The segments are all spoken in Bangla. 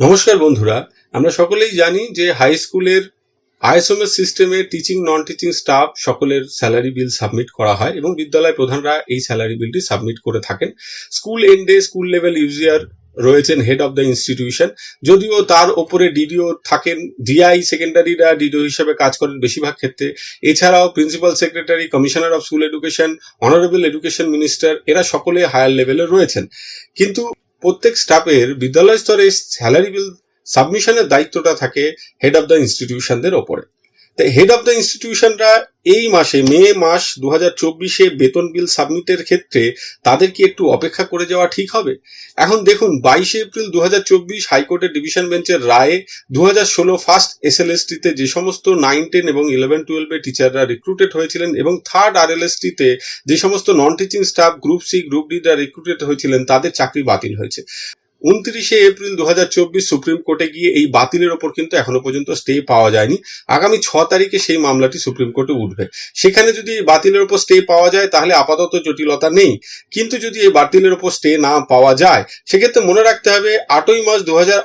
নমস্কার বন্ধুরা, আমরা সকলেই জানি যে হাই স্কুলের আইএসএমএস সিস্টেমে টিচিং নন টিচিং স্টাফ সকলের স্যালারি বিল সাবমিট করা হয় এবং বিদ্যালয় প্রধানরা এই স্যালারি বিলটি সাবমিট করে থাকেন। স্কুল এন্ডে স্কুল লেভেল ইউজিয়ার রয়েছেন হেড অফ দ্য ইনস্টিটিউশন যদিও তার ওপরে ডিডিও থাকেন ডিআই সেকেন্ডারিরা ডিডিও হিসেবে কাজ করেন বেশিরভাগ ক্ষেত্রে। এছাড়াও principal secretary commissioner of school education honourable education minister এরা সকলে হায়ার লেভেলে রয়েছেন। কিন্তু প্রত্যেক স্টাফের বিদ্যালয় স্তরে স্যালারি বিল সাবমিশনের দায়িত্বটা থাকে হেড অফ দ্য ইনস্টিটিউশনদের ওপরে। হেড অফ দ্য ইনস্টিটিউশনরা এই মাসে, মে মাস দু চব্বিশে বেতন বিল সাবমিটের ক্ষেত্রে তাদের কি একটু অপেক্ষা করে যাওয়া ঠিক হবে? এখন দেখুন, বাইশে এপ্রিল দু চব্বিশ হাইকোর্টের ডিভিশন বেঞ্চের রায়ে দু হাজার ষোলো ফার্স্ট এসএলএসটিতে যে সমস্ত নাইন টেন এবং ইলেভেন টুয়েলভে টিচাররা রিক্রুটেড হয়েছিলেন এবং থার্ড আর এল এস টিতে যে সমস্ত non teaching staff, group C, group ডিরা recruited হয়েছিলেন, তাদের চাকরি বাতিল হয়েছে। উনত্রিশে এপ্রিল দু হাজার চব্বিশ সুপ্রিম কোর্টে গিয়ে এই বাতিলের ওপর কিন্তু এখনও পর্যন্ত স্টে পাওয়া যায়নি। আগামী ছ তারিখে সেই মামলাটি সুপ্রিম কোর্টে উঠবে। সেখানে যদি এই বাতিলের ওপর স্টে পাওয়া যায়, তাহলে আপাতত জটিলতা নেই। কিন্তু যদি এই বাতিলের ওপর স্টে না পাওয়া যায়, সেক্ষেত্রে মনে রাখতে হবে, আটই মার্চ দু হাজার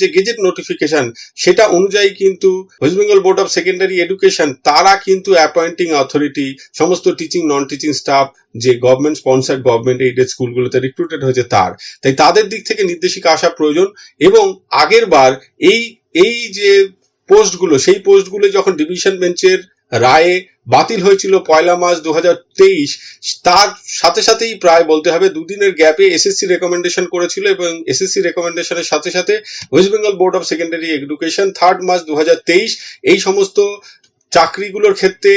যে গেজেট নোটিফিকেশন সেটা অনুযায়ী কিন্তু West Bengal board of secondary education তারা কিন্তু অ্যাপয়েন্টিং অথরিটি সমস্ত টিচিং নন টিচিং স্টাফ যে গভর্নমেন্ট স্পন্সার গভর্নমেন্ট এইডেড স্কুলগুলোতে রিক্রুটেড হয়েছে তার। তাই তাদের দিক থেকে নির্দেশিকা আসা প্রয়োজন এবং আগের বার এই এই যে পোস্টগুলো সেই পোস্টগুলো যখন ডিভিশন বেঞ্চের রায়ে বাতিল হয়েছিল পয়লা মার্চ দুহাজার তেইশ, তার সাথে সাথেই প্রায় বলতে হবে দুদিনের গ্যাপে এসএসসি রেকমেন্ডেশন করেছিল এবং এসএসসি রেকমেন্ডেশনের সাথে সাথে West Bengal board of secondary education third March দু হাজার তেইশ, এই সমস্ত চাকরিগুলোর ক্ষেত্রে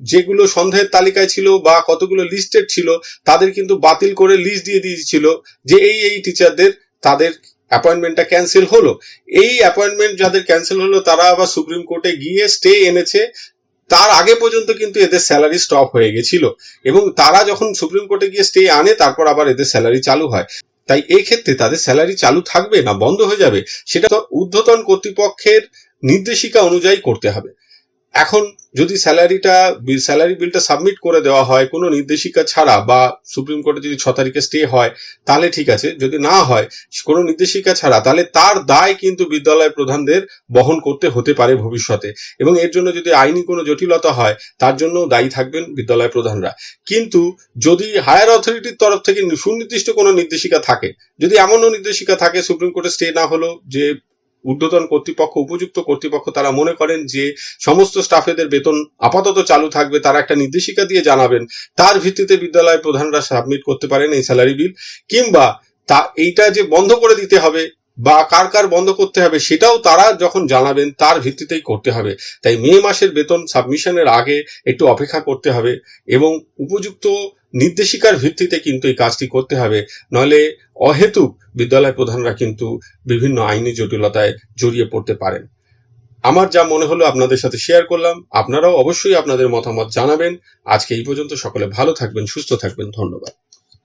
যেগুলো সন্দেহের তালিকায় ছিল বা কতগুলো লিস্টেড ছিল, তাদের কিন্তু বাতিল করে লিস্ট দিয়ে দিয়েছিল যে এই এই টিচারদের তাদের অ্যাপয়েন্টমেন্টটা ক্যান্সেল হলো। এই অ্যাপয়েন্টমেন্ট যাদের ক্যান্সেল হলো, তারা আবার সুপ্রিম কোর্টে গিয়ে স্টে এনেছে। তার আগে পর্যন্ত কিন্তু এদের স্যালারি স্টপ হয়ে গেছিল। এবং তারা যখন সুপ্রিম কোর্টে গিয়ে স্টে আনে, তারপর আবার এদের স্যালারি চালু হয়। তাই এই ক্ষেত্রে তাদের স্যালারি চালু থাকবে না, বন্ধ হয়ে যাবে। সেটা তো ঊর্ধ্বতন কর্তৃপক্ষের নির্দেশিকা অনুযায়ী করতে হবে। এখন যদি স্যালারিটা স্যালারি বিলটা সাবমিট করে দেওয়া হয় কোনো নির্দেশিকা ছাড়া বা সুপ্রিম কোর্টে যদি ছ তারিখে স্টে হয়, তাহলে ঠিক আছে। যদি না হয়, কোনো নির্দেশিকা ছাড়া, তাহলে তার দায় কিন্তু বিদ্যালয় প্রধানদের বহন করতে হতে পারে ভবিষ্যতে। এবং এর জন্য যদি আইনি কোনো জটিলতা হয়, তার জন্য দায়ী থাকবেন বিদ্যালয় প্রধানরা। কিন্তু যদি হায়ার অথরিটির তরফ থেকে সুনির্দিষ্ট কোনো নির্দেশিকা থাকে, যদি এমনও নির্দেশিকা থাকে সুপ্রিম কোর্টে স্টে না হলো যে ঊর্ধ্বতন কর্তৃপক্ষ, উপযুক্ত কর্তৃপক্ষ তারা মনে করেন যে সমস্ত স্টাফেদের বেতন আপাতত চালু থাকবে, তারা একটা নির্দেশিকা দিয়ে জানাবেন। তার ভিত্তিতে বিদ্যালয় প্রধানরা সাবমিট করতে পারেন এই স্যালারি বিল কিংবা তা, এইটা যে বন্ধ করে দিতে হবে বা কার কার বন্ধ করতে হবে সেটাও তারা যখন জানাবেন, তার ভিত্তিতেই করতে হবে। তাই মে মাসের বেতন সাবমিশনের আগে একটু অপেক্ষা করতে হবে এবং উপযুক্ত নির্দেশিকার ভিত্তিতে কিন্তু এই কাজটি করতে হবে। নইলে অহেতুক বিদ্যালয় প্রধানরা কিন্তু বিভিন্ন আইনি জটিলতায় জড়িয়ে পড়তে পারেন। আমার যা মনে হলো আপনাদের সাথে শেয়ার করলাম। আপনারাও অবশ্যই আপনাদের মতামত জানাবেন। আজকে এই পর্যন্ত সকলে ভালো থাকবেন, সুস্থ থাকবেন। ধন্যবাদ।